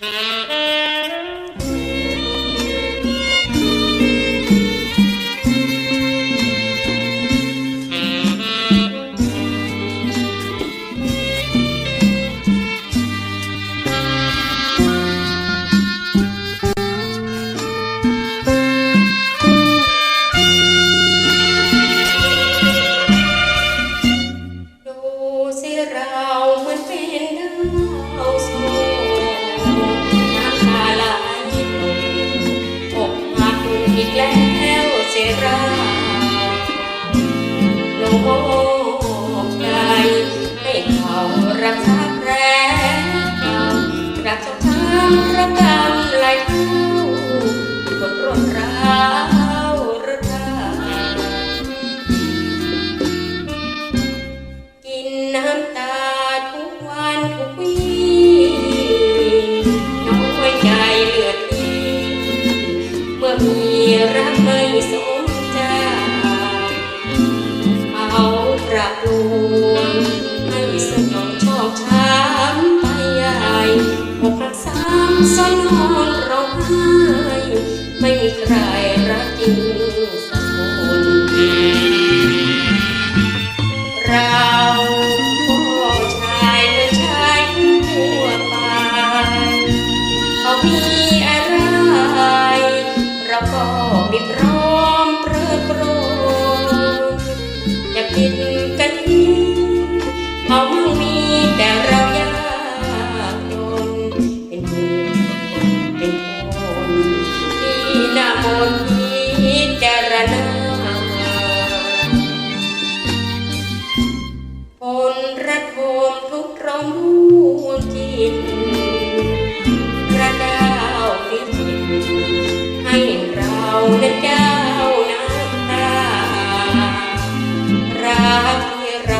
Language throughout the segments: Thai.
ดู รักษาแรงการักเจ้าทางระกำไหลเข้าบทรวดร้าวรือไทยกินน้ำ ไม่มีใครรักจริง จารณาผลระทมทุกตรงดวงจิตกระดาวพิจิตให้เรานั้นก้าน้ำตารักที่ไร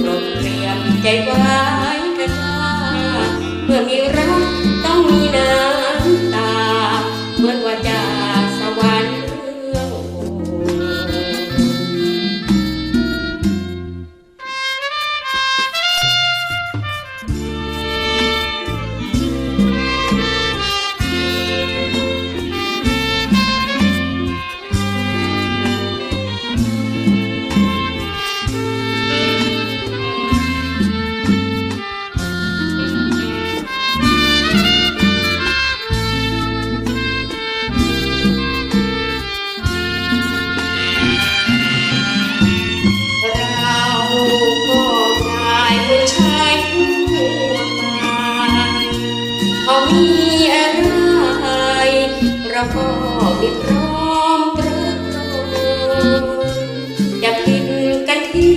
ปลดเปลี่ยมใจไว้กันว่าเมื่อมีร เขามีอะไร เราก็มีพร้อมตรึกตรองอยากกินกันที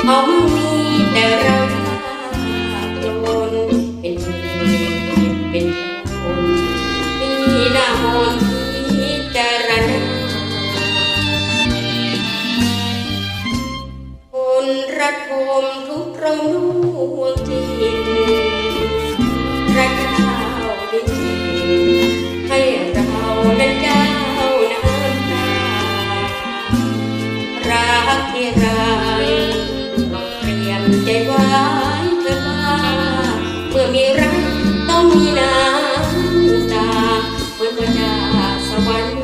เขามั่งมีแต่เรายากจนเป็นเหตุเป็นผลมีหน้ามนต์พิจารณา คนระทมทุกตรงด รักที่ไรโปรดเตรียมใจไว้เถิดว่าเมื่อมีรักต้องมีน้ำตาเหมือนว่าจาสวรรค์